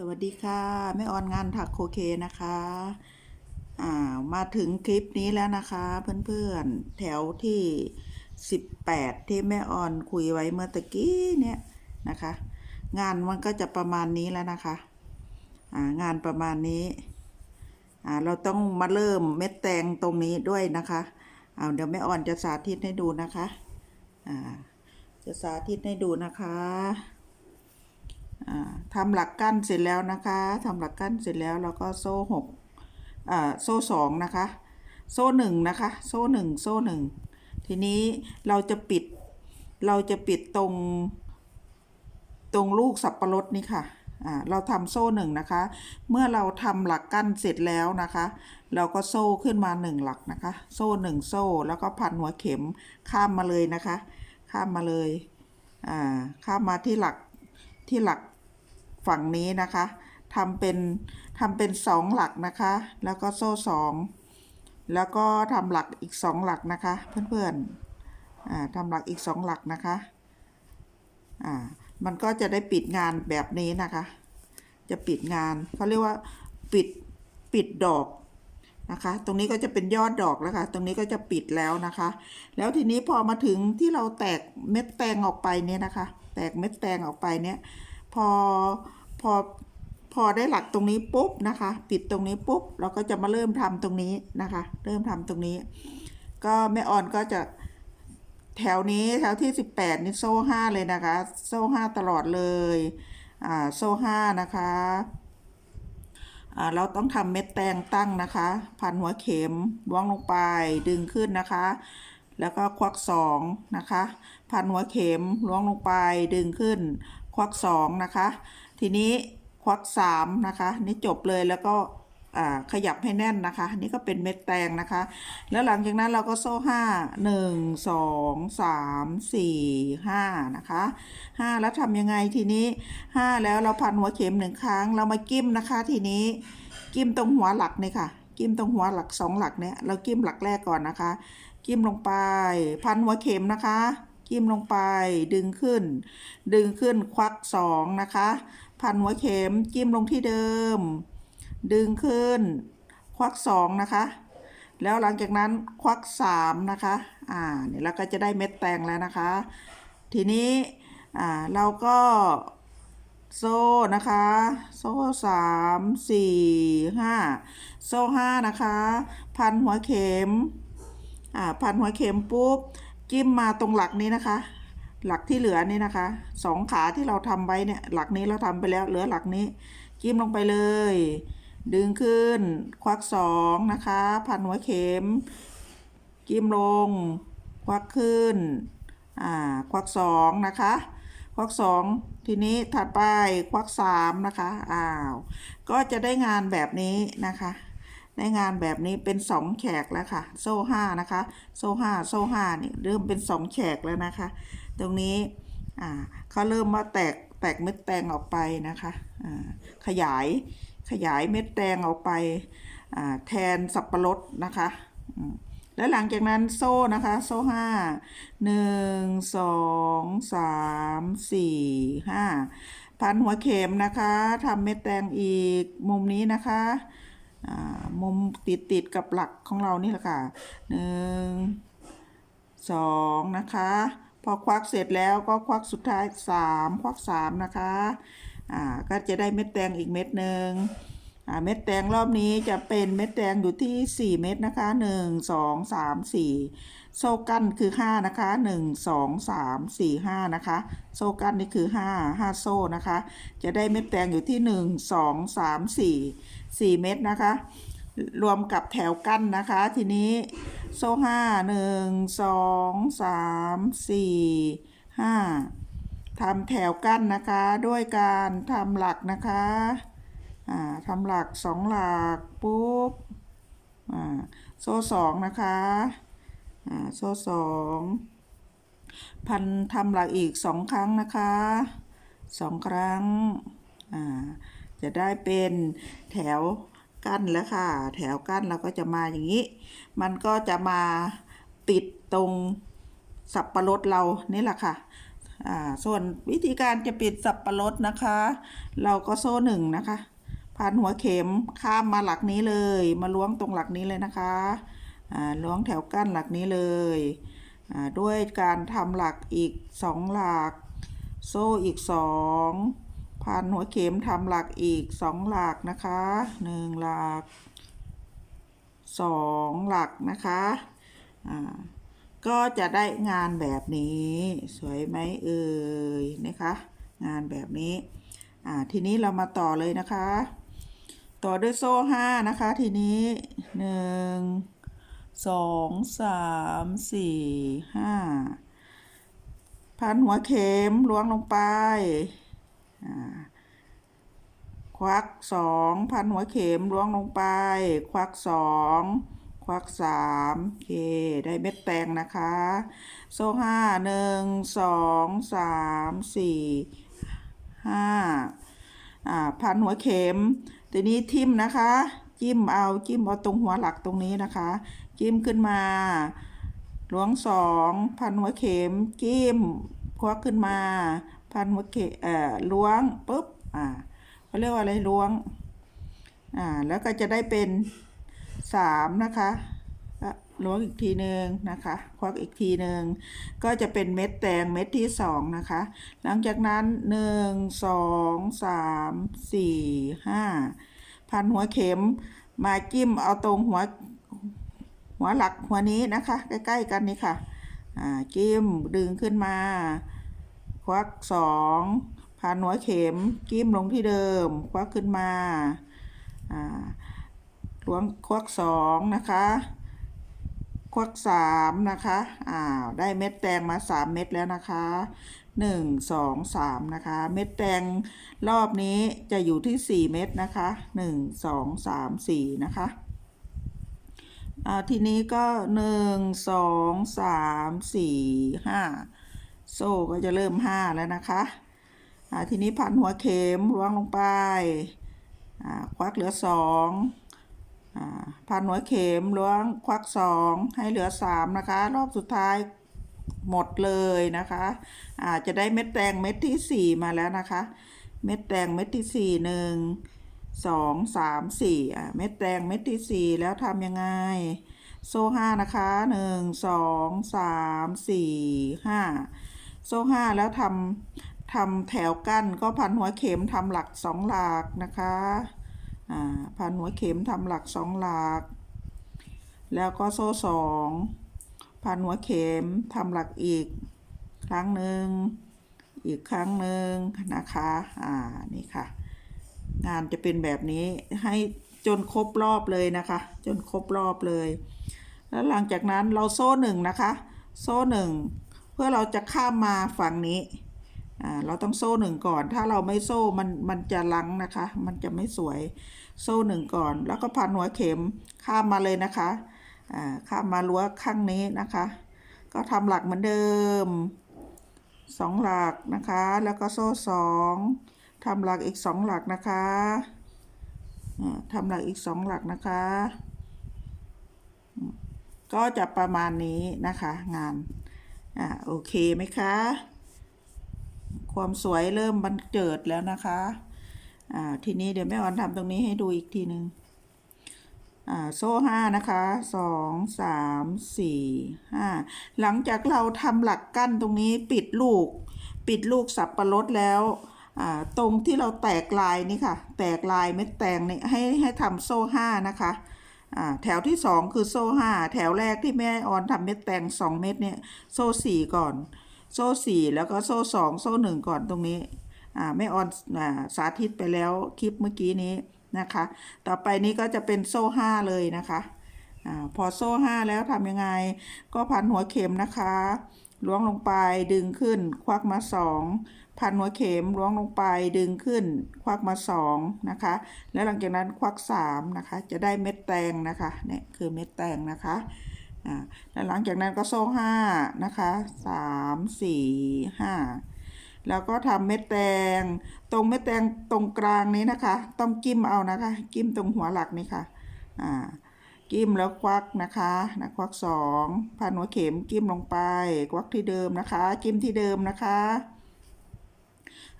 สวัสดีค่ะแม่ออนงานถักโคเคนะคะอ่ามาถึงคลิปนี้แล้วนะคะ เพื่อนๆ แถวที่ 18 ที่แม่ออนคุยไว้เมื่อตะกี้เนี่ยนะคะ งานมันก็จะประมาณนี้แล้วนะคะอ่างานประมาณนี้อ่าเราต้องมาเริ่มเม็ดแตงตรงนี้ด้วยนะคะเอาเดี๋ยวแม่ออนจะสาธิตให้ดูนะคะอ่าจะสาธิตให้ดูนะคะ ทำหลักกั้นเสร็จแล้วนะคะทำหลักกั้นเสร็จแล้วเราก็โซ่หกโซ่สองนะคะ โซ่หนึ่งนะคะ โซ่หนึ่งโซ่หนึ่งทีนี้เราจะปิดเราจะปิดตรงตรงลูกสับปะรดนี่ค่ะเราทำโซ่หนึ่งนะคะ เมื่อเราทำหลักกั้นเสร็จแล้วนะคะ เราก็โซ่ขึ้นมาหนึ่งหลักนะคะ โซ่หนึ่งโซ่แล้วก็พันหัวเข็มข้ามมาเลยนะคะ ข้ามมาเลยข้ามมาที่หลักที่หลัก ฝั่งนี้นะคะทำเป็นทำเป็นสองหลักนะคะ แล้วก็โซ่สองแล้วก็ทำหลักอีกสองหลักนะคะ เพื่อนๆทำหลักอีกสองหลักนะคะอ่ามันก็จะได้ปิดงานแบบนี้นะคะ จะปิดงานเขาเรียกว่าปิดปิดดอกนะคะ ตรงนี้ก็จะเป็นยอดดอกแล้วค่ะ ตรงนี้ก็จะปิดแล้วนะคะ แล้วทีนี้พอมาถึงที่เราแตกเม็ดแตงออกไปเนี่ยนะคะ แตกเม็ดแตงออกไปเนี่ย พอพอพอได้หลักตรงนี้ปุ๊บนะคะ ปิดตรงนี้ปุ๊บเราก็จะมาเริ่มทำตรงนี้นะคะ เริ่มทำตรงนี้ ก็แม่ออนก็จะแถวนี้แถวที่ 18 นี่โซ่ห้าเลยนะคะ โซ่ห้าตลอดเลยอ่าโซ่ห้านะคะอ่าเราต้องทำเม็ดแตงตั้งนะคะ พันหัวเข็มล้วงลงไปดึงขึ้นนะคะ แล้วก็ควักสองนะคะ พันหัวเข็มล้วงลงไปดึงขึ้น ควักสองนะคะ ทีนี้ควักสามนะคะนี่จบเลยแล้วก็ขยับให้แน่นนะคะ นี่ก็เป็นเม็ดแตงนะคะ แล้วหลังจากนั้นเราก็โซ่ห้าหนึ่งสองสามสี่ห้านะคะห้าแล้วทำยังไงทีนี้ห้าแล้วเราพันหัวเข็มหนึ่งครั้ง เรามากิ้มนะคะ ทีนี้กิ้มตรงหัวหลักเนี่ยค่ะ กิ้มตรงหัวหลักสองหลักเนี่ยเรากิ้มหลักแรกก่อนนะคะ กิ้มลงไปพันหัวเข็มนะคะ กิ้มลงไป ดึงขึ้น ดึงขึ้นควักสองนะคะ พันหัวเข็มจิ้มลงที่เดิม ดึงขึ้น ควักสองนะคะ แล้วหลังจากนั้นควักสามนะคะ อ่าเนี่ยเราก็จะได้เม็ดแตงแล้วนะคะ ทีนี้อ่าเราก็โซ่นะคะ โซ่สามสี่ห้าโซ่ห้านะคะ พันหัวเข็มอ่าพันหัวเข็มปุ๊บ จิ้มมาตรงหลักนี้นะคะ หลักที่เหลือนี่นะคะสองขาที่เราทำไว้เนี่ย หลักนี้เราทำไปแล้วเหลือหลักนี้ จิ้มลงไปเลย ดึงขึ้น ควักสองนะคะ พันหัวเข็ม จิ้มลง ควักขึ้นอ่าควักสองนะคะควักสองทีนี้ถัดไปควักสามนะคะอ้าวก็จะได้งานแบบนี้นะคะ ได้งานแบบนี้เป็นสองแฉกแล้วค่ะ โซ่ห้านะคะ โซ่ห้าโซ่ห้านี่เริ่มเป็นสองแฉกแล้วนะคะ ตรงนี้อ่าเขาเริ่มว่าแตกแตกเม็ดแตงออกไปนะคะอ่าขยายขยายเม็ดแตงออกไปอ่าแทนสับปะรดนะคะแล้วหลังจากนั้นโซ่นะคะ โซ่ห้าหนึ่งสองสามสี่ห้าพันหัวเข็มนะคะทำเม็ดแตงอีกมุมนี้นะคะ มุมติดติดกับหลักของเรานี่แหละค่ะหนึ่งสองนะคะ พอควักเสร็จแล้วก็ควักสุดท้ายสามควักสามนะคะ อ่า ก็จะได้เม็ดแตงอีกเม็ดหนึ่ง เม็ดแตงรอบนี้จะเป็นเม็ดแตงอยู่ที่ 4 เม็ดนะคะ 1 2 3 4 โซ่กั้นคือ 5 นะคะ 1 2 3 4 5 นะคะ โซ่กั้นนี่คือ 5 5 โซ่นะคะ จะได้เม็ดแตงอยู่ที่ 1 2 3 4 4 เม็ดนะคะ รวมกับแถวกั้นนะคะ ทีนี้โซ่ห้าหนึ่งสองสามสี่ห้าทำแถวกั้นนะคะ ด้วยการทำหลักนะคะ ทำหลักสองหลักปุ๊บโซ่สองนะคะโซ่สองพันทำหลักอีกสองครั้งนะคะสองครั้งจะได้เป็นแถวกั้นแล้วค่ะ แถวกั้นเราก็จะมาอย่างนี้ มันก็จะมาปิดตรงสับปะรดเรานี่แหละค่ะส่วนวิธีการจะปิดสับปะรดนะคะ เราก็โซ่หนึ่งนะคะ พันหัวเข็มข้ามมาหลักนี้เลย มาล้วงตรงหลักนี้เลยนะคะอ่าล้วงแถวกั้นหลักนี้เลยอ่าด้วยการทำหลักอีกสองหลัก โซ่อีกสองพันหัวเข็มทำหลักอีกสองหลักนะคะหนึ่งหลักสองหลักนะคะอ่าก็จะได้งานแบบนี้ สวยไหมเอ่ยนะคะ งานแบบนี้อ่าทีนี้เรามาต่อเลยนะคะ ต่อด้วยโซ่ห้านะคะ ทีนี้หนึ่งสองสามสี่ห้าพันหัวเข็มล้วงลงไปควักสองพันหัวเข็มล้วงลงไป ควักสองควักสามโอเค ได้เม็ดแตงนะคะ โซ่ห้าหนึ่งสองสามสี่ห้าอ่าพันหัวเข็ม ทีนี้ทิมนะคะ จิ้มเอาจิ้มเอาตรงหัวหลักตรงนี้นะคะ จิ้มขึ้นมาล้วงสองพันหัวเข็มจิ้มควักขึ้นมา พันหัวเข็มเอ่อล้วงปุ๊บอ่าเขาเรียกว่าอะไรล้วงอ่าแล้วก็จะได้เป็นสามนะคะ ล้วงอีกทีหนึ่งนะคะ ควักอีกทีหนึ่งก็จะเป็นเม็ดแตงเม็ดที่สองนะคะ หลังจากนั้นหนึ่งสองสามสี่ห้าพันหัวเข็มมาจิ้มเอาตรงหัวหัวหลักหัวนี้นะคะ ใกล้ๆกันนี่ค่ะจิ้มดึงขึ้นมา ควักสองพันหัวเข็มจิ้มลงที่เดิม ควักขึ้นมาอ่าล้วงควักสองนะคะ ควักสามนะคะอ้าวได้เม็ดแตงมาสามเม็ดแล้วนะคะหนึ่งสองสามนะคะ เม็ดแตงรอบนี้จะอยู่ที่สี่เม็ดนะคะหนึ่งสองสามสี่นะคะอ่าทีนี้ก็หนึ่งสองสามสี่ห้าโซ่ก็จะเริ่มห้าแล้วนะคะอ่าทีนี้พันหัวเข็มล้วงลงไปอ่าควักเหลือสอง อ่าพันหัวเข็มล้วงควักสองให้เหลือสามนะคะ รอบสุดท้ายหมดเลยนะคะอ่าจะได้เม็ดแตงเม็ดที่สี่มาแล้วนะคะ เม็ดแตงเม็ดที่สี่หนึ่งสองสามสี่อ่าเม็ดแตงเม็ดที่สี่แล้วทำยังไง โซ่ห้านะคะหนึ่งสองสามสี่ห้าโซ่ห้าแล้วทำทำแถวกั้นก็พันหัวเข็มทำหลักสองหลักนะคะ อ่านหัวเข็มทำหลักสองหลัก แล้วก็โซ่สองพันหัวเข็มทำหลักอีก ครั้งหนึ่งอีกครั้งหนึ่งนะคะอ่านี่ค่ะ งานจะเป็นแบบนี้ให้จนครบรอบเลยนะคะ จนครบรอบเลย แล้วหลังจากนั้นเราโซ่หนึ่งนะคะ โซ่หนึ่งเพื่อเราจะข้ามมาฝั่งนี้ เราต้องโซ่หนึ่งก่อน ถ้าเราไม่โซ่มันมันจะลังนะคะ มันจะไม่สวย โซ่หนึ่งก่อน แล้วก็พันหัวเข็มข้ามมาเลยนะคะข้ามมารั้วข้างนี้นะคะ ก็ทำหลักเหมือนเดิมสองหลักนะคะ แล้วก็โซ่สองทำหลักอีกสองหลักนะคะอ่าทำหลักอีกสองหลักนะคะ ก็จะประมาณนี้นะคะงานอ่าโอเคไหมคะ ความสวยเริ่มบันเจิดแล้วนะคะอ่าทีนี้เดี๋ยวแม่ออนทำตรงนี้ให้ดูอีกทีหนึ่งอ่าโซ่ห้านะคะสองสามสี่ห้าหลังจากเราทำหลักกั้นตรงนี้ปิดลูก ปิดลูกสับปะรดแล้วอ่าตรงที่เราแตกลายนี่ค่ะ แตกลายเม็ดแตงนี่ให้ให้ทำโซ่ห้านะคะอ่าแถวที่สองคือโซ่ห้าแถวแรกที่แม่ออนทำเม็ดแตงสองเม็ดเนี่ยโซ่สี่ก่อน โซ่สี่แล้วก็โซ่สองโซ่หนึ่งก่อนตรงนี้อ่าแม่ออนอ่าสาธิตไปแล้วคลิปเมื่อกี้นี้นะคะ ต่อไปนี้ก็จะเป็นโซ่ห้าเลยนะคะอ่าพอโซ่ห้าแล้วทำยังไง ก็พันหัวเข็มนะคะล้วงลงไปดึงขึ้น ควักมาสองพันหัวเข็มล้วงลงไปดึงขึ้น ควักมาสองนะคะ แล้วหลังจากนั้นควักสามนะคะ จะได้เม็ดแตงนะคะเนี่ยคือเม็ดแตงนะคะ อ่าแล้วหลังจากนั้นก็โซ่ห้านะคะสามสี่ห้าแล้วก็ทำเม็ดแตง ตรงเม็ดแตงตรงกลางนี้นะคะ ต้องจิ้มเอานะคะจิ้มตรงหัวหลักนี่ค่ะอ่าจิ้มแล้วควักนะคะนะควักสองพันหัวเข็มจิ้มลงไป ควักที่เดิมนะคะจิ้มที่เดิมนะคะ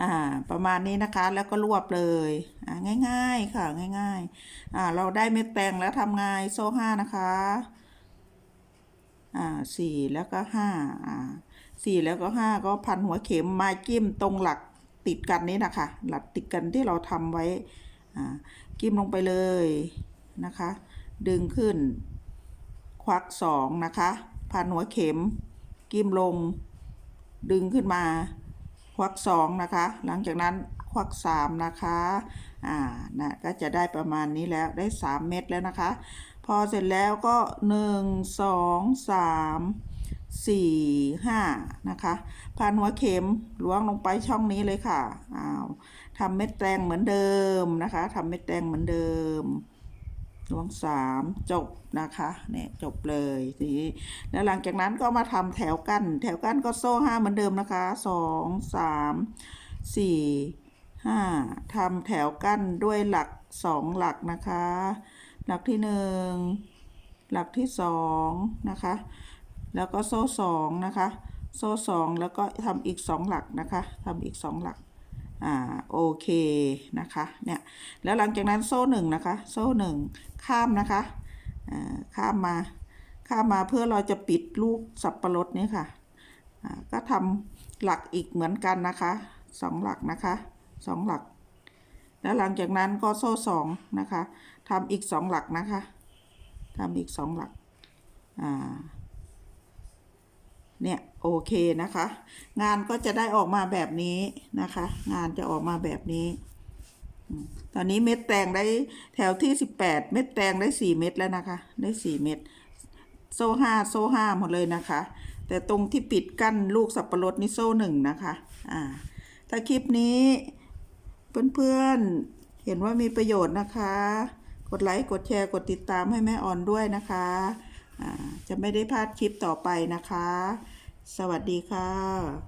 อ่าประมาณนี้นะคะแล้วก็รวบเลยอ่าง่าย ๆ ค่ะง่ายๆอ่าเราได้เม็ดแตงแล้วทำไงโซ่ห้านะคะ อ่าสี่แล้วก็ห้าอ่าสี่แล้วก็ห้าก็พันหัวเข็มมาจิ้มตรงหลักติดกันนี้นะคะหลักติดกันที่เราทำไว้อ่าจิ้มลงไปเลยนะคะ ดึงขึ้น ควักสองนะคะ พันหัวเข็มกิ้มลง ดึงขึ้นมา ควักสองนะคะ หลังจากนั้นควักสามนะคะ อ่านะก็จะได้ประมาณนี้แล้วได้สามเม็ดแล้วนะคะ พอเสร็จแล้วก็หนึ่งสองสามสี่ห้านะคะ พันหัวเข็มล้วงลงไปช่องนี้เลยค่ะอ้าวทำเม็ดแตงเหมือนเดิมนะคะทำเม็ดแตงเหมือนเดิมล้วงสามจบนะคะเนี่ยจบเลยทีนี้แล้วหลังจากนั้นก็มาทำแถวกั้นแถวกั้นก็โซ่ห้าเหมือนเดิมนะคะสองสามสี่ห้าทำแถวกั้นด้วยหลักสองหลักนะคะ หลักที่หนึ่งหลักที่สองนะคะ แล้วก็โซ่สองนะคะ โซ่สองแล้วก็ทำอีกสองหลักนะคะทำอีกสองหลักอ่าโอเคนะคะเนี่ยแล้วหลังจากนั้นโซ่หนึ่งนะคะ โซ่หนึ่งข้ามนะคะอ่าข้ามมาข้ามมาเพื่อเราจะปิดลูกสับปะรดนี้ค่ะอ่าก็ทำหลักอีกเหมือนกันนะคะสองหลักนะคะสองหลัก แล้วหลังจากนั้นก็โซ่สองนะคะทำอีกสองหลักนะคะทำอีกสองหลักอ่าเนี่ยโอเคนะคะ งานก็จะได้ออกมาแบบนี้นะคะ งานจะออกมาแบบนี้ ตอนนี้เม็ดแตงได้แถวที่สิบแปดเม็ดแตงได้สี่เม็ดแล้วนะคะ ได้สี่เม็ดโซ่ห้าโซ่ห้าหมดเลยนะคะ แต่ตรงที่ปิดกั้นลูกสับปะรดนี่โซ่หนึ่งนะคะ อ่า ถ้าคลิปนี้ เพื่อนๆ เห็นว่ามีประโยชน์นะคะ กดไลค์ กดแชร์ กดติดตามให้แม่ออนด้วยนะคะ จะไม่ได้พลาดคลิปต่อไปนะคะ สวัสดีค่ะ